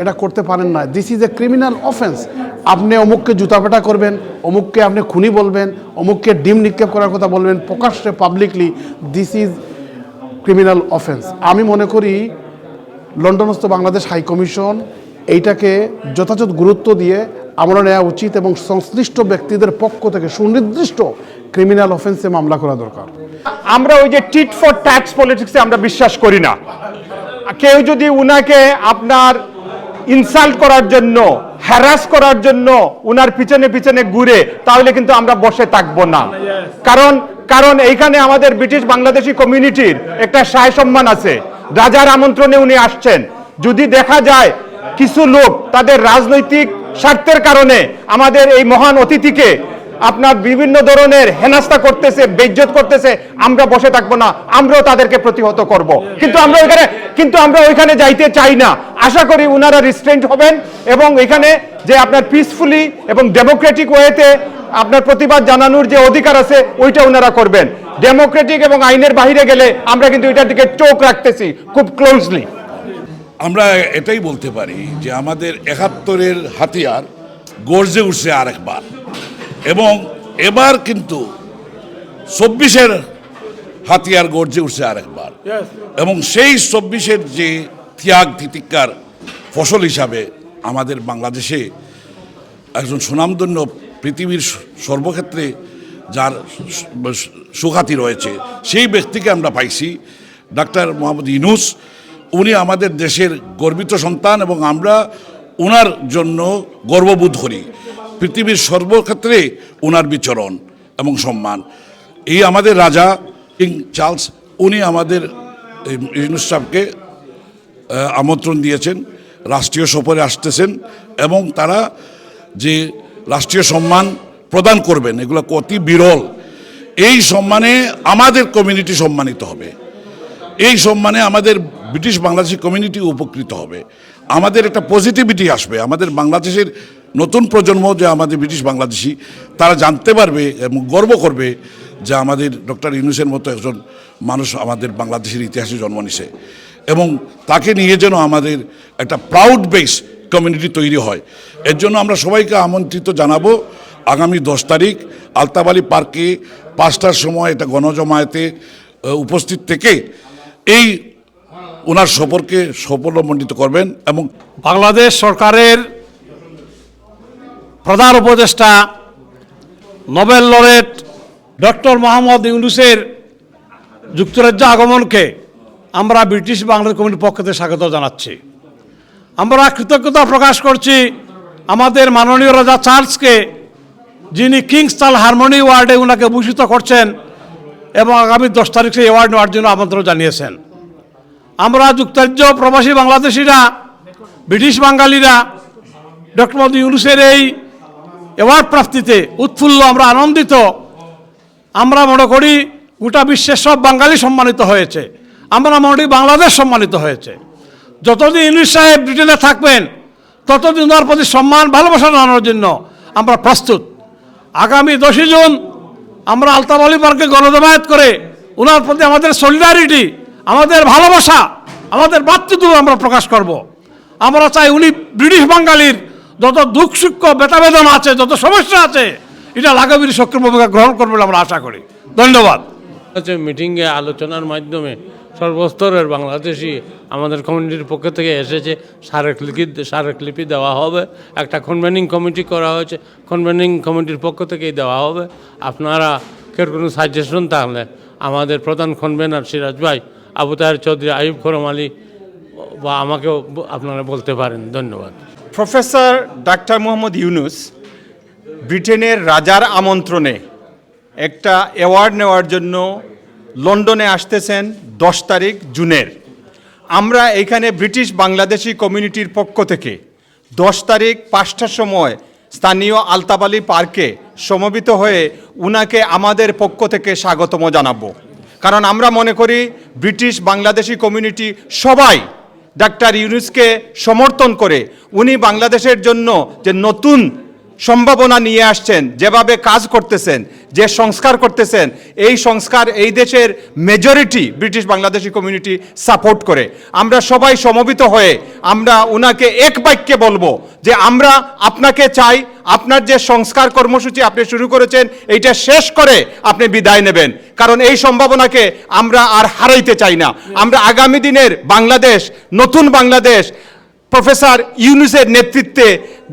এটা করতে পারেন না। This is a criminal offence আপনি অমুককে জুতাপেটা করবেন, অমুককে আপনি খুনি বলবেন, অমুককে ডিম নিক্ষেপ করার কথা বলবেন প্রকাশ্যে publicly this is criminal offence আমি মনে করি লন্ডনস্থ বাংলাদেশ হাই কমিশন এইটাকে যথাযথ গুরুত্ব দিয়ে আমরা নেওয়া উচিত এবং সংশ্লিষ্ট ব্যক্তিদের পক্ষ থেকে সুনির্দিষ্ট ক্রিমিনাল অফেন্সে মামলা করা দরকার। আমরা ওই যে টিট ফর ট্যাক্স পলিটিক্সে আমরা বিশ্বাস করি না। কেউ যদি উনাকে আপনার ইনসাল্ট করার জন্য হ্যারাস করার জন্য উনার পিছনে পিছনে ঘুরে, তাহলে কিন্তু আমরা বসে থাকব না। কারণ কারণ এইখানে আমাদের ব্রিটিশ বাংলাদেশি কমিউনিটির একটা সায় সম্মান আছে। রাজার আমন্ত্রণে উনি আসছেন। যদি দেখা যায় কিছু লোক তাদের রাজনৈতিক স্বার্থের কারণে আমাদের এই মহান অতিথিকে আপনার বিভিন্ন ধরনের হেনাস্তা করতেছে, বেজ্জত করতেছে, আমরা বসে থাকব না, আমরাও তাদেরকে প্রতিহত করব। কিন্তু আমরা ওইখানে, কিন্তু আমরা ওইখানে যাইতে চাই না। আশা করি উনারা রিস্ট্রেন্ট হবেন এবং এখানে যে আপনার পিসফুলি এবং ডেমোক্রেটিক ওয়েতে আপনার প্রতিবাদ জানানোর যে অধিকার আছে, ওইটা ওনারা করবেন। ডেমোক্রেটিক এবং আইনের বাইরে গেলে আমরা কিন্তু এটার দিকে চোখ রাখতেছি খুব ক্লোজলি আমরা এটাই বলতে পারি যে আমাদের একাত্তরের হাতিয়ার গর্জে উঠছে আরেকবার। এবং এবার কিন্তু চব্বিশের হাতিয়ার গর্জে উঠছে আরেকবার। এবং সেই চব্বিশের যে ত্যাগ তিতিকার ফসল হিসাবে আমাদের বাংলাদেশে একজন সুনামধন্য পৃথিবীর সর্বক্ষেত্রে যার সুখাতি রয়েছে সেই ব্যক্তিকে আমরা পাইছি ডাক্তার মোহাম্মদ ইনুস উনি আমাদের দেশের গর্বিত সন্তান এবং আমরা ওনার জন্য গর্ববোধ করি। পৃথিবীর সর্বক্ষেত্রে ওনার বিচরণ এবং সম্মান। এই আমাদের রাজা কিং চার্লস, উনি আমাদের ইউনুস আমন্ত্রণ দিয়েছেন, রাষ্ট্রীয় সফরে আসতেছেন এবং তারা যে রাষ্ট্রীয় সম্মান প্রদান করবেন, এগুলো অতি বিরল। এই সম্মানে আমাদের কমিউনিটি সম্মানিত হবে। এই সম্মানে আমাদের ব্রিটিশ বাংলাদেশি কমিউনিটি উপকৃত হবে। আমাদের একটা পজিটিভিটি আসবে। আমাদের বাংলাদেশের নতুন প্রজন্ম যে আমাদের ব্রিটিশ বাংলাদেশি, তারা জানতে পারবে এবং গর্ব করবে যে আমাদের ডক্টর ইউনুসের মতো একজন মানুষ আমাদের বাংলাদেশের ইতিহাসে জন্ম নিছে। এবং তাকে নিয়ে যেন আমাদের একটা প্রাউড বেস কমিউনিটি তৈরি হয়। এর জন্য আমরা সবাইকে আমন্ত্রিত জানাব আগামী দশ তারিখ আলতাবালি পার্কে পাঁচটার সময় এটা গণজমায়েতে উপস্থিত থেকে এই ওনার সফরকে সফলমণ্ডিত করবেন এবং বাংলাদেশ সরকারের প্রধান উপদেষ্টা, নোবেল লরেট ডক্টর মোহাম্মদ ইউনুসের যুক্তরাজ্য আগমনকে আমরা ব্রিটিশ বাংলাদেশ কমিটির পক্ষ থেকে স্বাগত জানাচ্ছি। আমরা কৃতজ্ঞতা প্রকাশ করছি আমাদের মাননীয় রাজা চার্লসকে, যিনি কিংস্টাল হারমোনি ওয়ার্ডে ওনাকে ভূষিত করছেন এবং আগামী দশ তারিখ সেই অ্যাওয়ার্ড নেওয়ার জন্য আমন্ত্রণ জানিয়েছেন। আমরা যুক্তরাজ্য প্রবাসী বাংলাদেশিরা, ব্রিটিশ বাঙালিরা, ডক্টর মোদী ইউনুসের এই অ্যাওয়ার্ড প্রাপ্তিতে উৎফুল্ল, আমরা আনন্দিত। আমরা মনে করি গোটা বিশ্বের সব বাঙালি সম্মানিত হয়েছে। আমরা মনে করি বাংলাদেশ সম্মানিত হয়েছে। যতদিন ইংলিশ সাহেব ব্রিটেনে থাকবেন, ততদিন ওনার প্রতি সম্মান, ভালোবাসা জানানোর জন্য আমরা প্রস্তুত। আগামী দশই জুন আমরা আলতাবালি পার্কে গণজমায়েত করে ওনার প্রতি আমাদের সলিডারিটি আমাদের ভালোবাসা, আমাদের মাতৃত্ব আমরা প্রকাশ করব। আমরা চাই উনি ব্রিটিশ বাঙালির যত দুঃখ সুখ বেতাবেদন আছে, যত সমস্যা আছে, এটা লাগাবির সক্রিয় ভূমিকা গ্রহণ করবে বলে আমরা আশা করি। ধন্যবাদ। মিটিংয়ে আলোচনার মাধ্যমে সর্বস্তরের বাংলাদেশি আমাদের কমিউনিটির পক্ষ থেকে এসেছে স্মারকলিপি স্মারকলিপি দেওয়া হবে, একটা কনভেনিং কমিটি করা হয়েছে কনভেনিং কমিটির পক্ষ থেকেই দেওয়া হবে। আপনারা কেউ কোনো সাজেশন তাহলে আমাদের প্রধান কনভেনার সিরাজ ভাই, আবু তাহের চৌধুরী আইব খরম আলী বা আমাকেও আপনারা বলতে পারেন। ধন্যবাদ। প্রফেসর ডাক্তার মোহাম্মদ ইউনুস ব্রিটেনের রাজার আমন্ত্রণে একটা অ্যাওয়ার্ড নেওয়ার জন্য লন্ডনে আসতেছেন দশ তারিখ জুনের। আমরা এইখানে ব্রিটিশ বাংলাদেশি কমিউনিটির পক্ষ থেকে দশ তারিখ পাঁচটার সময় স্থানীয় আলতাবালি পার্কে সমবেত হয়ে উনাকে আমাদের পক্ষ থেকে স্বাগতম জানাব। কারণ আমরা মনে করি ব্রিটিশ বাংলাদেশি কমিউনিটি সবাই ডাক্তার ইউনুসকে সমর্থন করে উনি বাংলাদেশের জন্য যে নতুন সম্ভাবনা নিয়ে আসছেন, যেভাবে কাজ করতেছেন, যে সংস্কার করতেছেন, এই সংস্কার এই দেশের majority British Bangladeshi community support করে। আমরা সবাই সমবেত হয়ে আমরা ওনাকে এক বাক্যে বলব যে আমরা আপনাকে চাই, আপনার যে সংস্কার কর্মসূচি আপনি শুরু করেছেন, এইটা শেষ করে আপনি বিদায় নেবেন। কারণ এই সম্ভাবনাকে আমরা আর হারাইতে চাই না। আমরা আগামী দিনের বাংলাদেশ, নতুন বাংলাদেশ প্রফেসর ইউনুসের নেতৃত্বে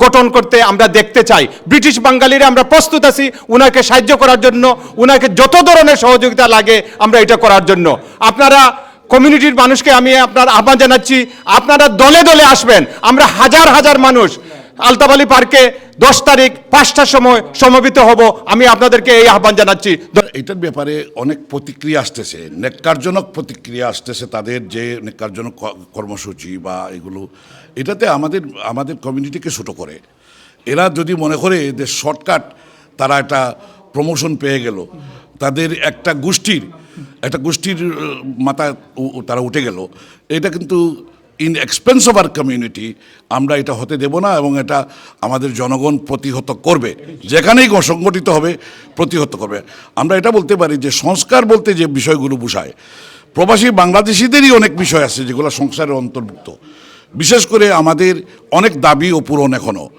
গঠন করতে আমরা দেখতে চাই। ব্রিটিশ বাঙালিরা আমরা প্রস্তুত আছি উনাকে সাহায্য করার জন্য, উনাকে যত ধরনের সহযোগিতা লাগে আমরা এটা করার জন্য। আপনারা কমিউনিটির মানুষকে আমি আপনার আহ্বান জানাচ্ছি, আপনারা দলে দলে আসবেন, আমরা হাজার হাজার মানুষ আলতাবালি পার্কে দশ তারিখ পাঁচটার সময় সমবেত হব। আমি আপনাদেরকে এই আহ্বান জানাচ্ছি। এটার ব্যাপারে অনেক প্রতিক্রিয়া আসতেছে। নেককারজনক প্রতিক্রিয়া আসতেছে তাদের যে নেককারজনক কর্মসূচি বা এগুলো। এটাতে আমাদের আমাদের কমিউনিটিকে ছোটো করে। এরা যদি মনে করে যে শর্টকাট তারা একটা প্রমোশন পেয়ে গেল, তাদের একটা গোষ্ঠীর একটা গোষ্ঠীর উ- তারা উঠে গেল। এটা কিন্তু in expense of our community আমরা এটা হতে দেব না এবং এটা আমাদের জনগণ প্রতিহত করবে। যেখানেই সংগঠিত হবে, প্রতিহত করবে। আমরা এটা বলতে পারি যে সংস্কার বলতে যে বিষয়গুলো বোঝায় প্রবাসী বাংলাদেশিদেরই অনেক বিষয় আছে যেগুলো সংসারের অন্তর্ভুক্ত। বিশেষ করে আমাদের অনেক দাবি ও পূরণ এখনও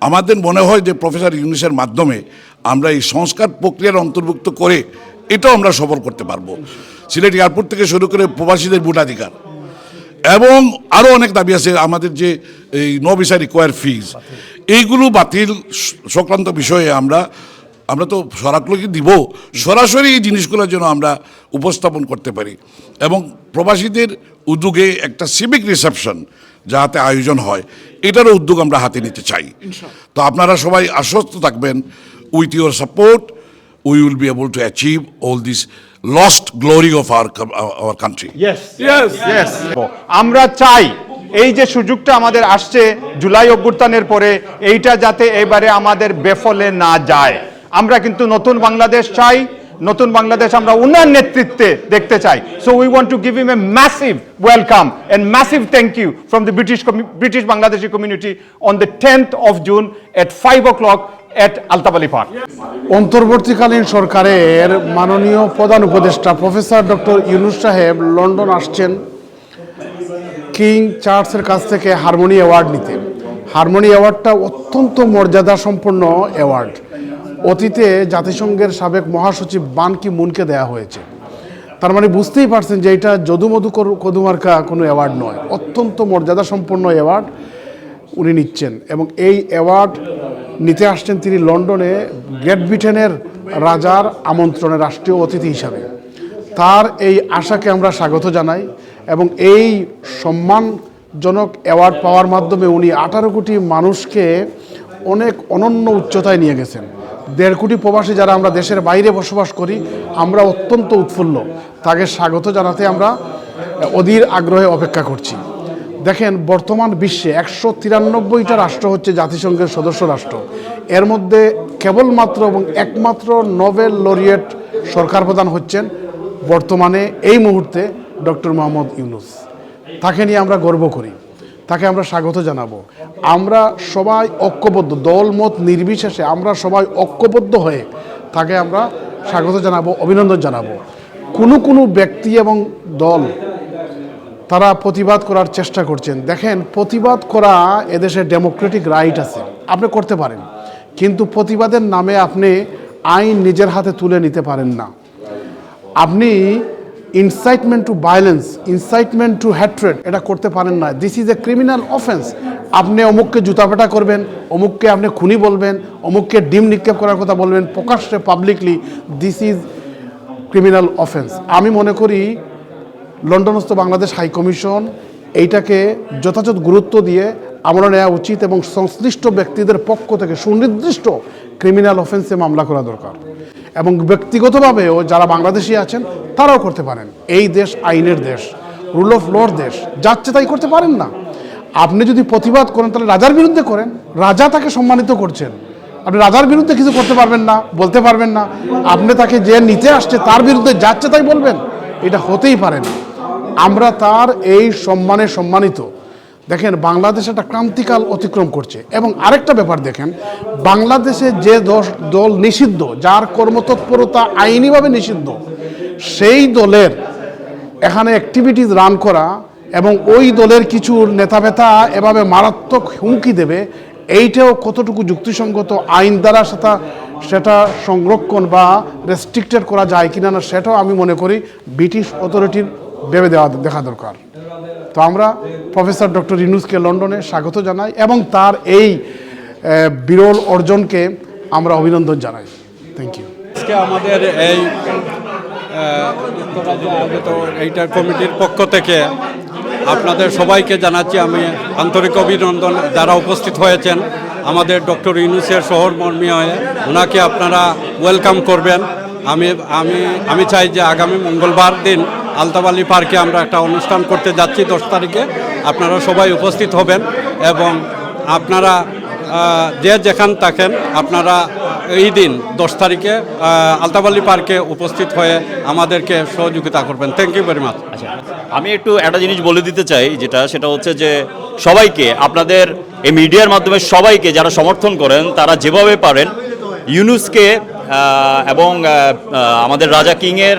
আমাদের মনে হয় যে প্রফেসর ইউনিসের মাধ্যমে আমরা এই সংস্কার প্রক্রিয়ার অন্তর্ভুক্ত করে এটাও আমরা সফল করতে পারব। সিলেট এয়ারপোর্ট থেকে শুরু করে প্রবাসীদের ভোটাধিকার। এবং আরও অনেক দাবি আছে আমাদের যে এই নো ভিসা রিকোয়ার ফিজ। এইগুলো বাতিল সংক্রান্ত বিষয়ে আমরা আমরা তো সরাসরি দিব। সরাসরি এই জিনিসগুলোর জন্য আমরা উপস্থাপন করতে পারি। এবং প্রবাসীদের উদ্যোগে একটা সিভিক রিসেপশন যাতে আয়োজন হয় এটারও উদ্যোগ আমরা হাতে নিতে চাই। তো আপনারা সবাই আশ্বস্ত থাকবেন with your support we will be able to achieve all this lost glory of our our country আমরা চাই এই যে সুযোগটা আমাদের আসছে জুলাই অভ্যুত্থানের পরে এইটা যাতে এবারে আমাদের বেফলে না যায়। আমরা কিন্তু নতুন বাংলাদেশ চাই নতুন বাংলাদেশ আমরা উনার নেতৃত্বে দেখতে চাই। So we want to give him a massive welcome and massive thank you from the British British Bangladeshi community on the tenth of June at five o'clock at Altab Ali park অন্তর্বর্তীকালীন সরকারের মাননীয় প্রধান উপদেষ্টা professor doctor Yunus সাহেব London আসছেন king চার্চের কাছ থেকে হারমোনি অ্যাওয়ার্ড নিতে। হারমোনি অ্যাওয়ার্ডটা অত্যন্ত মর্যাদা সম্পন্ন অ্যাওয়ার্ড। অতীতে জাতিসংঘের সাবেক মহাসচিব বান কি মুনকে দেয়া হয়েছে। তার মানে বুঝতেই পারছেন যে এটা যদুমধু কদুমার্কা কোনো অ্যাওয়ার্ড নয়। অত্যন্ত মর্যাদা সম্পন্ন অ্যাওয়ার্ড উনি নিচ্ছেন এবং এই অ্যাওয়ার্ড নিতে আসছেন তিনি লন্ডনে গ্রেট ব্রিটেনের রাজার আমন্ত্রণে রাষ্ট্রীয় অতিথি হিসাবে। তার এই আশাকে আমরা স্বাগত জানাই এবং এই সম্মানজনক অ্যাওয়ার্ড পাওয়ার মাধ্যমে উনি আঠারো কোটি মানুষকে অনেক অনন্য উচ্চতায় নিয়ে গেছেন। দেড় কোটি প্রবাসী যারা আমরা দেশের বাইরে বসবাস করি, আমরা অত্যন্ত উৎফুল্ল। তাকে স্বাগত জানাতে আমরা অধীর আগ্রহে অপেক্ষা করছি। দেখেন, বর্তমান বিশ্বে একশো তিরানব্বইটা রাষ্ট্র হচ্ছে জাতিসংঘের সদস্য রাষ্ট্র। এর মধ্যে কেবলমাত্র এবং একমাত্র নোবেল লরিয়েট সরকার প্রধান হচ্ছেন বর্তমানে এই মুহূর্তে ডক্টর মোহাম্মদ ইউনুস। তাকে নিয়ে আমরা গর্ব করি। তাকে আমরা স্বাগত জানাব। আমরা সবাই ঐক্যবদ্ধ, দলমত নির্বিশেষে আমরা সবাই ঐক্যবদ্ধ হয়ে তাকে আমরা স্বাগত জানাব, অভিনন্দন জানাব। কোনো কোনো ব্যক্তি এবং দল তারা প্রতিবাদ করার চেষ্টা করছেন। দেখেন, প্রতিবাদ করা এদেশে ডেমোক্রেটিক রাইট আছে। আপনি করতে পারেন। কিন্তু প্রতিবাদের নামে আপনি আইন নিজের হাতে তুলে নিতে পারেন না। আপনি incitement to violence incitement to hatred এটা করতে পারেন না। This is a criminal offence আপনি অমুককে জুতাপেটা করবেন, অমুককে আপনি খুনি বলবেন, অমুককে ডিম নিক্ষেপ করার কথা বলবেন, প্রকাশ্যে publicly this is criminal offence আমি মনে করি লন্ডনস্থ বাংলাদেশ হাই কমিশন এইটাকে যথাযথ গুরুত্ব দিয়ে আমরা নেওয়া উচিত এবং সংশ্লিষ্ট ব্যক্তিদের পক্ষ থেকে সুনির্দিষ্ট ক্রিমিনাল অফেন্সে মামলা করা দরকার। এবং ব্যক্তিগতভাবেও যারা বাংলাদেশি আছেন, তারাও করতে পারেন। এই দেশ আইনের দেশ রুল অফ লর দেশ। যাচ্ছে তাই করতে পারেন না। আপনি যদি প্রতিবাদ করেন, তাহলে রাজার বিরুদ্ধে করেন। রাজা তাকে সম্মানিত করছেন। আপনি রাজার বিরুদ্ধে কিছু করতে পারবেন না, বলতে পারবেন না। আপনি তাকে যে নিতে আসছে, তার বিরুদ্ধে যাচ্ছে তাই বলবেন। এটা হতেই পারে না। আমরা তার এই সম্মানে সম্মানিত। দেখেন, বাংলাদেশ একটা ক্রান্তিকাল অতিক্রম করছে। এবং আরেকটা ব্যাপার দেখেন, বাংলাদেশে যে দশ দল নিষিদ্ধ, যার কর্মতৎপরতা আইনিভাবে নিষিদ্ধ, সেই দলের এখানে অ্যাক্টিভিটিস রান করা এবং ওই দলের কিছু নেতাবেতা এভাবে মারাত্মক হুমকি দেবে, এইটাও কতটুকু যুক্তিসঙ্গত আইন দ্বারা সেটা সেটা সংরক্ষণ বা রেস্ট্রিক্টেড করা যায় কিনা না, সেটাও আমি মনে করি ব্রিটিশ অথরিটির ভেবে দেওয়া দেখা দরকার। তো আমরা প্রফেসর ডক্টর ইনুসকে লন্ডনে স্বাগত জানাই এবং তার এই বিরল অর্জনকে আমরা অভিনন্দন জানাই। থ্যাংক ইউ আজকে আমাদের এই আয়োজিত এইটার কমিটির পক্ষ থেকে আপনাদের সবাইকে জানাচ্ছি, আমি আন্তরিক অভিনন্দন যারা উপস্থিত হয়েছেন। আমাদের ডক্টর ইউনুসের শহর মর্মী হয়ে ওনাকে আপনারা ওয়েলকাম করবেন। আমি আমি আমি চাই যে আগামী মঙ্গলবার দিন আলতাবালি পার্কে আমরা একটা অনুষ্ঠান করতে যাচ্ছি দশ তারিখে। আপনারা সবাই উপস্থিত হবেন এবং আপনারা যে যেখান থাকেন, আপনারা এই দিন দশ তারিখে আলতাবালি পার্কে উপস্থিত হয়ে আমাদেরকে সহযোগিতা করবেন। থ্যাংক ইউ ভেরি মাচ আচ্ছা আমি একটু একটা জিনিস বলে দিতে চাই, যেটা, সেটা হচ্ছে যে সবাইকে, আপনাদের এই মিডিয়ার মাধ্যমে সবাইকে যারা সমর্থন করেন, তারা যেভাবে পারেন, ইউনুসকে এবং আমাদের রাজা কিংয়ের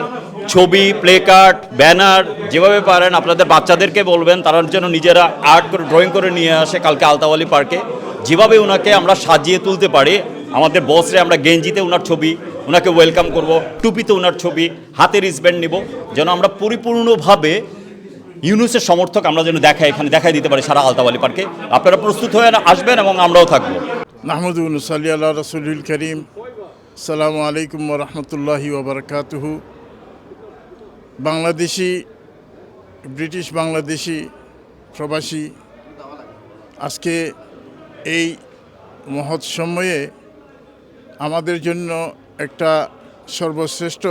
ছবি প্লে কার্ড ব্যানার যেভাবে পারেন আপনাদের বাচ্চাদেরকে বলবেন, তারা যেন নিজেরা আর্ট করে ড্রয়িং করে নিয়ে আসে কালকে আলতাওয়ালি পার্কে যেভাবে ওনাকে আমরা সাজিয়ে তুলতে পারি, আমাদের বসরে আমরা গেঞ্জিতে ওনার ছবি ওনাকে ওয়েলকাম করব, টুপিতে ওনার ছবি, হাতে রিসব্যান্ড নিব, যেন আমরা পরিপূর্ণভাবে ইউনুসের সমর্থক আমরা যেন দেখাই এখানে, দেখাই দিতে পারি সারা আলতাওয়ালি পার্কে আপনারা প্রস্তুত হয়ে আসবেন এবং আমরাও থাকব। নাহমদ সাল্লি আল্লাহ রসুল করিম। সালামু আলাইকুম রহমতুল্লাহি ওবরকাতুহু বাংলাদেশি, ব্রিটিশ বাংলাদেশি প্রবাসী আজকে এই মহৎ সময়ে আমাদের জন্য একটা সর্বশ্রেষ্ঠ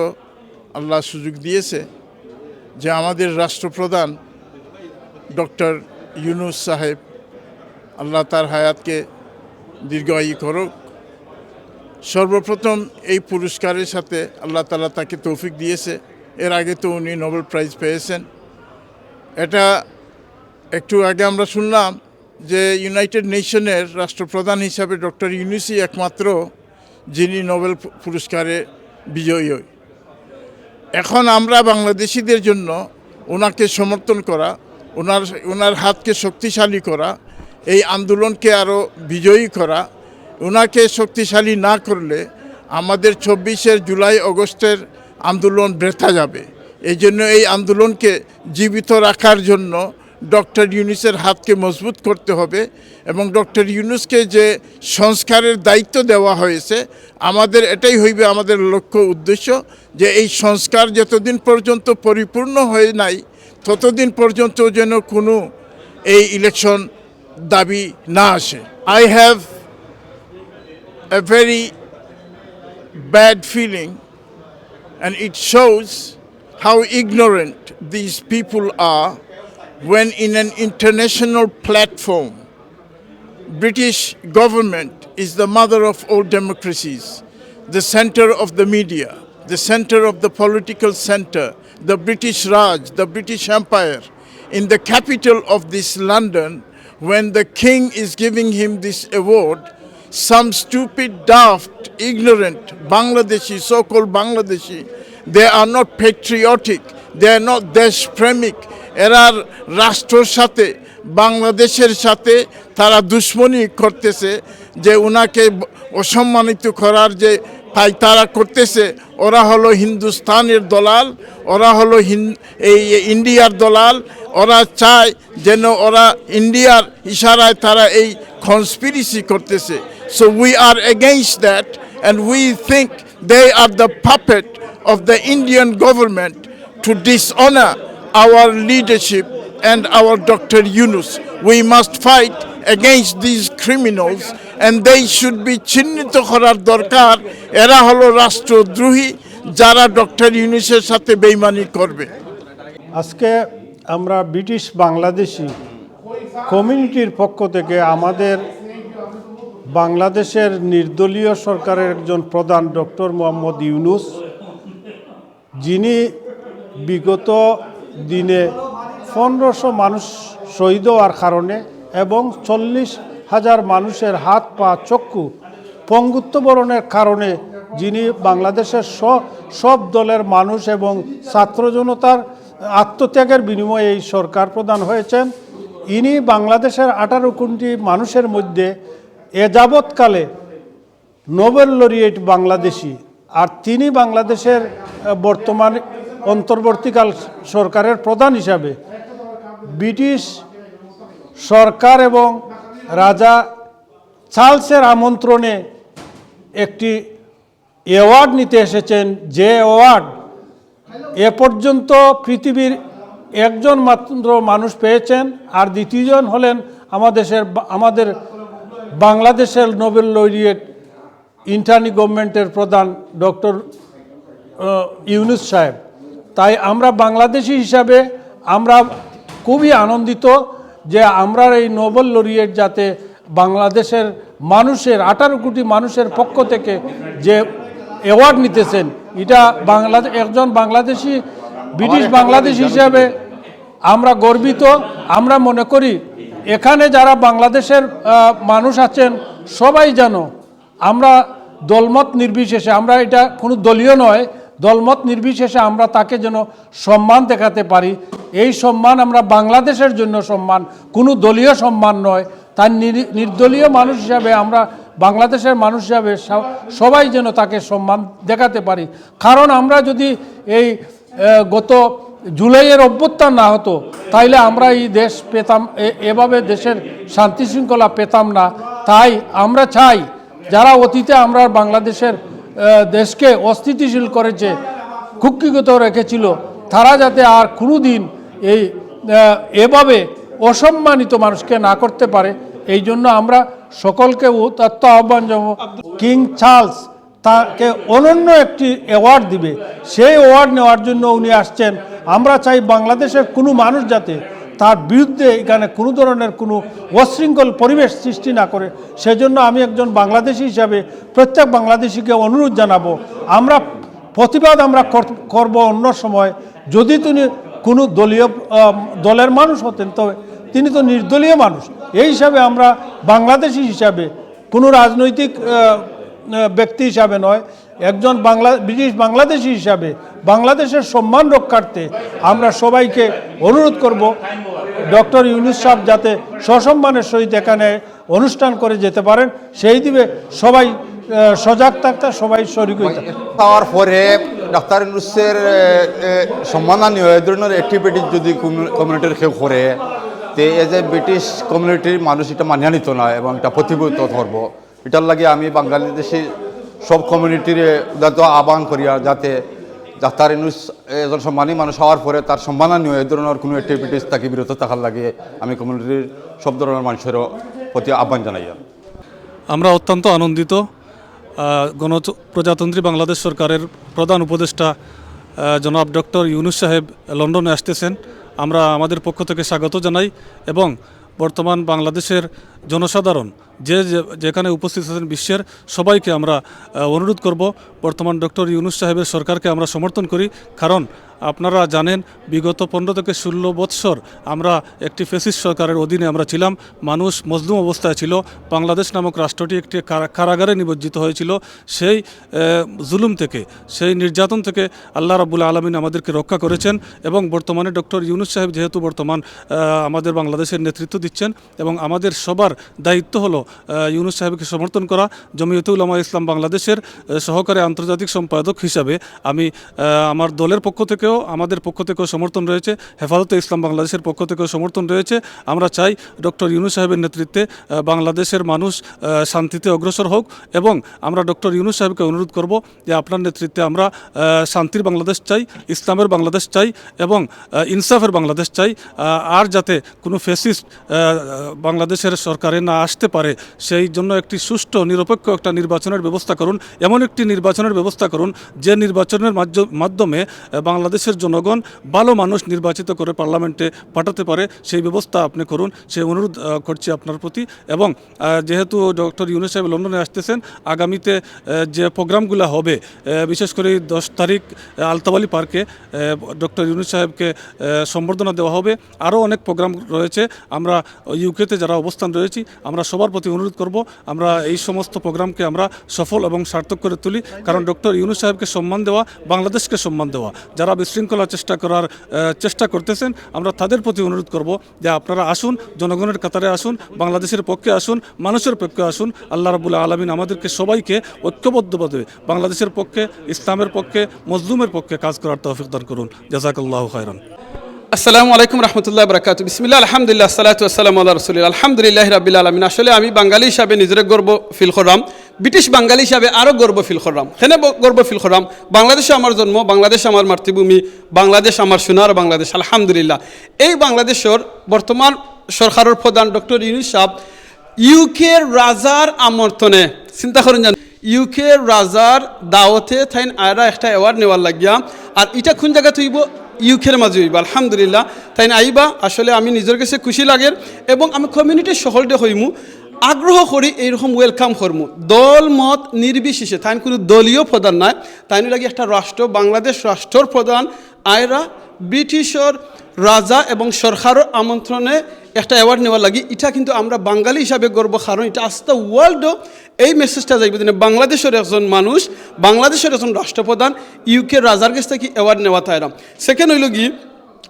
আল্লাহ সুযোগ দিয়েছে যে আমাদের রাষ্ট্রপ্রধান ডক্টর ইউনুস সাহেব আল্লাহ তার হায়াতকে দীর্ঘায়ী করুক। সর্বপ্রথম এই পুরস্কারের সাথে আল্লাহ তালা তাকে তৌফিক দিয়েছে। এর আগে তো উনি নোবেল প্রাইজ পেয়েছেন। এটা একটু আগে আমরা শুনলাম যে ইউনাইটেড নেশনের রাষ্ট্রপ্রধান হিসাবে ডক্টর ইউনুসি একমাত্র যিনি নোবেল পুরস্কারে বিজয়ী। এখন আমরা বাংলাদেশিদের জন্য ওনাকে সমর্থন করা, ওনার ওনার হাতকে শক্তিশালী করা, এই আন্দোলনকে আরও বিজয়ী করা, ওনাকে শক্তিশালী না করলে আমাদের চব্বিশের জুলাই, অগস্টের আন্দোলন বৃথা যাবে। এই জন্য এই আন্দোলনকে জীবিত রাখার জন্য ডক্টর ইউনুসের হাতকে মজবুত করতে হবে এবং ডক্টর ইউনুসকে যে সংস্কারের দায়িত্ব দেওয়া হয়েছে আমাদের এটাই হইবে আমাদের লক্ষ্য উদ্দেশ্য যে এই সংস্কার যতদিন পর্যন্ত পরিপূর্ণ হয়ে নাই ততদিন পর্যন্ত যেন কোনো এই ইলেকশন দাবি না আসে। I have a very bad feeling, and it shows how ignorant these people are when in an international platform, British government is the mother of all democracies, the center of the media, the center of the political center, the British Raj, the British Empire. In the capital of this London, when the king is giving him this award, some stupid, daft, ignorant Bangladeshi, so-called Bangladeshi, they are not patriotic, they are not দেশপ্রেমিক এরা রাষ্ট্রর সাথে বাংলাদেশের সাথে তারা দুশ্মনী করতেছে যে ওনাকে অসম্মানিত করার যে তাই তারা করতেছে। ওরা হলো হিন্দুস্তানের দলাল ওরা হলো এই ইন্ডিয়ার দলাল। ওরা চায় যেন ওরা ইন্ডিয়ার ইশারায় তারা এই কনস্পিরিসি করতেছে। So we are against that and we think they are the puppet of the Indian government to dishonor our leadership and our Dr. Yunus. We must fight against these criminals and they should be চিহ্নিত করার দরকার এরা হলো রাষ্ট্রদ্রোহী যারা doctor ইউনুসের সাথে বেইমানি করবে আজকে আমরা ব্রিটিশ বাংলাদেশি কমিউনিটির পক্ষ থেকে আমাদের বাংলাদেশের নির্দলীয় সরকারের একজন প্রধান ডক্টর মোহাম্মদ ইউনুস, যিনি বিগত দিনে পনেরোশো মানুষ শহীদ হওয়ার কারণে এবং চল্লিশ হাজার মানুষের হাত পা চক্ষু পঙ্গুত্ববরণের কারণে যিনি বাংলাদেশের সব দলের মানুষ এবং ছাত্র জনতার আত্মত্যাগের বিনিময়ে এই সরকার প্রদান হয়েছেন, ইনি বাংলাদেশের আঠারো কোটি মানুষের মধ্যে এ যাবৎকালে নোবেল লরিয়েট বাংলাদেশি আর তিনি বাংলাদেশের বর্তমান অন্তর্বর্তীকাল সরকারের প্রধান হিসাবে ব্রিটিশ সরকার এবং রাজা চার্লসের আমন্ত্রণে একটি অ্যাওয়ার্ড নিতে এসেছেন, যে অ্যাওয়ার্ড এ পর্যন্ত পৃথিবীর একজন মাত্র মানুষ পেয়েছেন আর দ্বিতীয়জন হলেন আমাদের আমাদের বাংলাদেশের নোবেল লরিয়েট ইন্টার্নি গভর্নমেন্টের প্রধান ডক্টর ইউনুস সাহেব। তাই আমরা বাংলাদেশি হিসাবে আমরা খুবই আনন্দিত যে আমরা এই নোবেল লরিয়েট যাতে বাংলাদেশের মানুষের আঠারো কোটি মানুষের পক্ষ থেকে যে অ্যাওয়ার্ড নিতেছেন এটা বাংলাদেশ একজন বাংলাদেশি ব্রিটিশ বাংলাদেশ হিসাবে আমরা গর্বিত। আমরা মনে করি এখানে যারা বাংলাদেশের মানুষ আছেন, সবাই যেন আমরা দলমত নির্বিশেষে, আমরা এটা কোনো দলীয় নয়, দলমত নির্বিশেষে আমরা তাকে যেন সম্মান দেখাতে পারি। এই সম্মান আমরা বাংলাদেশের জন্য সম্মান, কোনো দলীয় সম্মান নয়। তার নির- নির্দলীয় মানুষ হিসাবে আমরা বাংলাদেশের মানুষ হিসাবে সবাই যেন তাকে সম্মান দেখাতে পারি। কারণ আমরা যদি এই গত জুলাইয়ের অভ্যুত্থান না হতো, তাইলে আমরা এই দেশ পেতাম এভাবে দেশের শান্তি শৃঙ্খলা পেতাম না। তাই আমরা চাই, যারা অতীতে আমরা বাংলাদেশের দেশকে অস্থিতিশীল করেছে, কুক্ষিগত রেখেছিল, তারা যাতে আর কোনো দিন এই এভাবে অসম্মানিত মানুষকে না করতে পারে, এই জন্য আমরা সকলকে উত্তত্ত আহ্বান জানাব। কিং চার্লস তাকে অনন্য একটি অ্যাওয়ার্ড দিবে। সেই অ্যাওয়ার্ড নেওয়ার জন্য উনি আসছেন। আমরা চাই বাংলাদেশের কোনো মানুষ যাতে তার বিরুদ্ধে এখানে কোনো ধরনের কোনো অশৃঙ্খল পরিবেশ সৃষ্টি না করে। সেজন্য আমি একজন বাংলাদেশি হিসাবে প্রত্যেক বাংলাদেশিকে অনুরোধ জানাব, আমরা প্রতিবাদ আমরা কর- করব অন্য সময়। যদি তিনি কোনো দলীয় দলের মানুষ হতেন, তবে তিনি তো নির্দলীয় মানুষ। এই হিসাবে আমরা বাংলাদেশি হিসাবে কোনো রাজনৈতিক ব্যক্তি হিসাবে নয়, একজন বাংলা, ব্রিটিশ বাংলাদেশি হিসাবে বাংলাদেশের সম্মান রক্ষার্থে আমরা সবাইকে অনুরোধ করব, ডক্টর ইউনুস সাহেব যাতে সসম্মানের সহিত এখানে অনুষ্ঠান করে যেতে পারেন। সেই দিবে সবাই সজাগ থাকতে সবাই শরিক হইতে। পাওয়ার পরে ডাক্তার ইউনুসের সম্মাননীয় এই ধরনের অ্যাক্টিভিটি যদি কমিউনিটির কেউ করে, তে এজ এ ব্রিটিশ কমিউনিটির মানুষ এটা মানিয়া নিত না এবং এটা প্রতিভূত ধরব এটার লাগে আমি বাংলাদেশি সব কমিউনিটির উদারত আহ্বান করিয়া যাতে ডাক্তার ইউনুস এজন সম্মানী মানুষ হওয়ার পরে তার সম্মাননীয় এই ধরনের কোনো অ্যাক্টিভিটিস তাকে বিরত থাকার লাগে আমি কমিউনিটির সব ধরনের মানুষেরও প্রতি আহ্বান জানাই আমরা অত্যন্ত আনন্দিত গণপ্রজাতন্ত্রী বাংলাদেশ সরকারের প্রধান উপদেষ্টা জনাব ডক্টর ইউনুস সাহেব লন্ডনে আসতেছেন। আমরা আমাদের পক্ষ থেকে স্বাগত জানাই এবং বর্তমান বাংলাদেশের জনসাধারণ, যে যেখানে উপস্থিত আছেন বিশ্বের সবাইকে আমরা অনুরোধ করব, বর্তমান ডক্টর ইউনুস সাহেবের সরকারকে আমরা সমর্থন করি। কারণ আপনারা জানেন, বিগত পনেরো থেকে ষোলো বৎসর আমরা একটি ফেসিস সরকারের অধীনে আমরা ছিলাম। মানুষ মজলুম অবস্থায় ছিল। বাংলাদেশ নামক রাষ্ট্রটি একটি কারাগারে নিবজ্জিত হয়েছিল। সেই জুলুম থেকে, সেই নির্যাতন থেকে আল্লাহ রাবুল আলমিন আমাদেরকে রক্ষা করেছেন এবং বর্তমানে ডক্টর ইউনুস সাহেব যেহেতু বর্তমান আমাদের বাংলাদেশের নেতৃত্ব দিচ্ছেন এবং আমাদের সবার দায়িত্ব হলো ইউনুস সাহেবকে সমর্থন করা। জমিয়তে উলামা ইসলাম বাংলাদেশের সহকারী আন্তর্জাতিক সম্পাদক হিসাবে আমি আমার দলের পক্ষ থেকেও, আমাদের পক্ষ থেকেও সমর্থন রয়েছে, হেফাজতে ইসলাম বাংলাদেশের পক্ষ থেকেও সমর্থন রয়েছে। আমরা চাই ডক্টর ইউনুস সাহেবের নেতৃত্বে বাংলাদেশের মানুষ শান্তিতে অগ্রসর হোক এবং আমরা ডক্টর ইউনুস সাহেবকে অনুরোধ করব যে আপনার নেতৃত্বে আমরা শান্তির বাংলাদেশ চাই, ইসলামের বাংলাদেশ চাই এবং ইনসাফের বাংলাদেশ চাই আর যাতে কোনো ফেসিস্ট বাংলাদেশের সরকার সরকারে না আসতে পারে, সেই জন্য একটি সুষ্ঠু, নিরপেক্ষ একটা নির্বাচনের ব্যবস্থা করুন। এমন একটি নির্বাচনের ব্যবস্থা করুন, যে নির্বাচনের মাধ্য- মাধ্যমে বাংলাদেশের জনগণ ভালো মানুষ নির্বাচিত করে পার্লামেন্টে পাঠাতে পারে, সেই ব্যবস্থা আপনি করুন। সেই অনুরোধ করছি আপনার প্রতি। এবং যেহেতু ডক্টর ইউনুস সাহেব লন্ডনে আসতেছেন, আগামীতে যে প্রোগ্রামগুলো হবে বিশেষ করে দশ তারিখ আলতাবালি পার্কে ডক্টর ইউনুস সাহেবকে সম্বর্ধনা দেওয়া হবে। আরও অনেক প্রোগ্রাম রয়েছে। আমরা ইউকেতে যারা অবস্থান রয়েছি আমরা সবার প্রতি অনুরোধ করব, আমরা এই সমস্ত প্রোগ্রামকে আমরা সফল এবং সার্থক করে তুলি। কারণ ডক্টর ইউনুস সাহেবকে সম্মান দেওয়া, বাংলাদেশকে সম্মান দেওয়া, যারা বিশৃঙ্খলা চেষ্টা করার চেষ্টা করতেছেন, আমরা তাদের প্রতি অনুরোধ করব যে আপনারা আসুন, জনগণের কাতারে আসুন, বাংলাদেশের পক্ষে আসুন, মানুষের পক্ষে আসুন। আল্লাহ রাবুল্লাহ আলমিন আমাদেরকে সবাইকে ঐক্যবদ্ধভাবে বাংলাদেশের পক্ষে, ইসলামের পক্ষে, মজলুমের পক্ষে কাজ করার তৌফিক দান করুন। জাজাকাল্লাহ খায়রান। আসসালামু আলাইকুম রহমতুল্লাহ বরকাত বিসমিল্লা আলহামদুলিল্লাহ, সালাতু আসসালাম আল্লাহ রসুলিল। আলহামদুলিল্লাহ রাবিল আলমিন। আসলে আমি বাঙালি হিসাবে নিজের গর্ব ফিল করলাম। ব্রিটিশ বাঙালি হিসাবে আরও গর্ব ফিল করলাম। ব- গর্ব ফিল করলাম? বাংলাদেশে আমার জন্ম, বাংলাদেশ আমার মাতৃভূমি, বাংলাদেশ আমার সোনার বাংলাদেশ। আলহামদুলিল্লাহ। এই বাংলাদেশের বর্তমান সরকারের প্রধান ডক্টর ইউনুস সাহ ইউকের রাজার আমর্তনে চিন্তা করেন জান ইউকে রাজার দাওয়াতে থাইন আয়রা একটা অ্যাওয়ার্ড নেওয়ার লাগিয়া। আর এটা কোন জায়গা হইব ইউকের মাঝে হইব, আলহামদুলিল্লাহ। তাই আইবা, আসলে আমি নিজের কাছে খুশি লাগের এবং আমি কমিউনিটির সহলটে হইমু, আগ্রহ করি এইরকম ওয়েলকাম করমু। দল মত নির্বিশেষে, তাই কোনো দলীয় প্রধান নাই। তাই লাগে একটা রাষ্ট্র, বাংলাদেশ রাষ্ট্রর প্রধান, আয়রা, ব্রিটিশর রাজা এবং সরকারও আমন্ত্রণে একটা অ্যাওয়ার্ড নেওয়া লাগে। এটা কিন্তু আমরা বাঙালি হিসাবে গর্ব, কারণ এটা আস্তে ওয়ার্ল্ডও এই মেসেজটা যাইবে। দিনে বাংলাদেশের একজন মানুষ, বাংলাদেশের একজন রাষ্ট্রপ্রধান ইউকে রাজার কাছ থেকে অ্যাওয়ার্ড নেওয়া তাইরাম। সেকেন্ড হইল কি,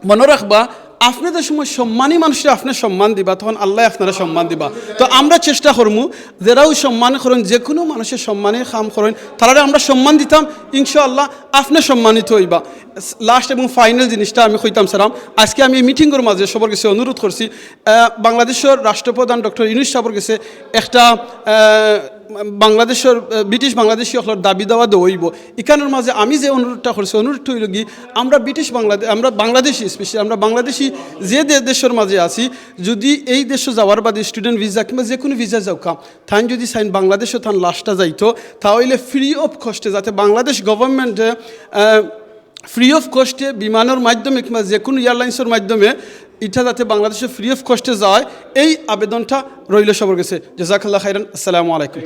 মনে রাখবা আপনাদের সময় সম্মানী মানুষরা আপনার সম্মান দিবা, তখন আল্লাহ আপনারা সম্মান দিবা। তো আমরা চেষ্টা করব যারাও সম্মান করেন, যে কোনো মানুষের সম্মানে কাম করেন তারা আমরা সম্মান দিতাম, ইনশাআল্লাহ আপনি সম্মানিত হইবা। লাস্ট এবং ফাইনাল জিনিসটা আমি কইতাম, সারাম, আজকে আমি এই মিটিংয়ের মাঝে সবার কাছে অনুরোধ করছি বাংলাদেশের রাষ্ট্রপ্রধান ডক্টর ইউনুস সাহেবের কাছে একটা বাংলাদেশের ব্রিটিশ বাংলাদেশি সকলের দাবি দেওয়া দইব। এখানের মাঝে আমি যে অনুরোধটা করছি অনুরোধটা হইল কি, আমরা ব্রিটিশ বাংলাদেশ আমরা বাংলাদেশি স্পেশালি আমরা বাংলাদেশি যে দেশের মাঝে আছি, যদি এই দেশে যাওয়ার বাদে স্টুডেন্ট ভিসা কিংবা যে কোনো ভিসা যাও কাম থান যদি সাইন বাংলাদেশও থান লাস্টটা যাইতো, তাহলে ফ্রি অফ কস্টে যাতে বাংলাদেশ গভর্নমেন্টে ফ্রি অফ কস্টে বিমানের মাধ্যমে কিংবা যে কোনো এয়ারলাইন্সের মাধ্যমে এটা যাতে বাংলাদেশে ফ্রি অফ কস্টে যায় এই আবেদনটা রইল সবার গেছে জেজাকাল্লাহ খাইরান আসসালামু আলাইকুম।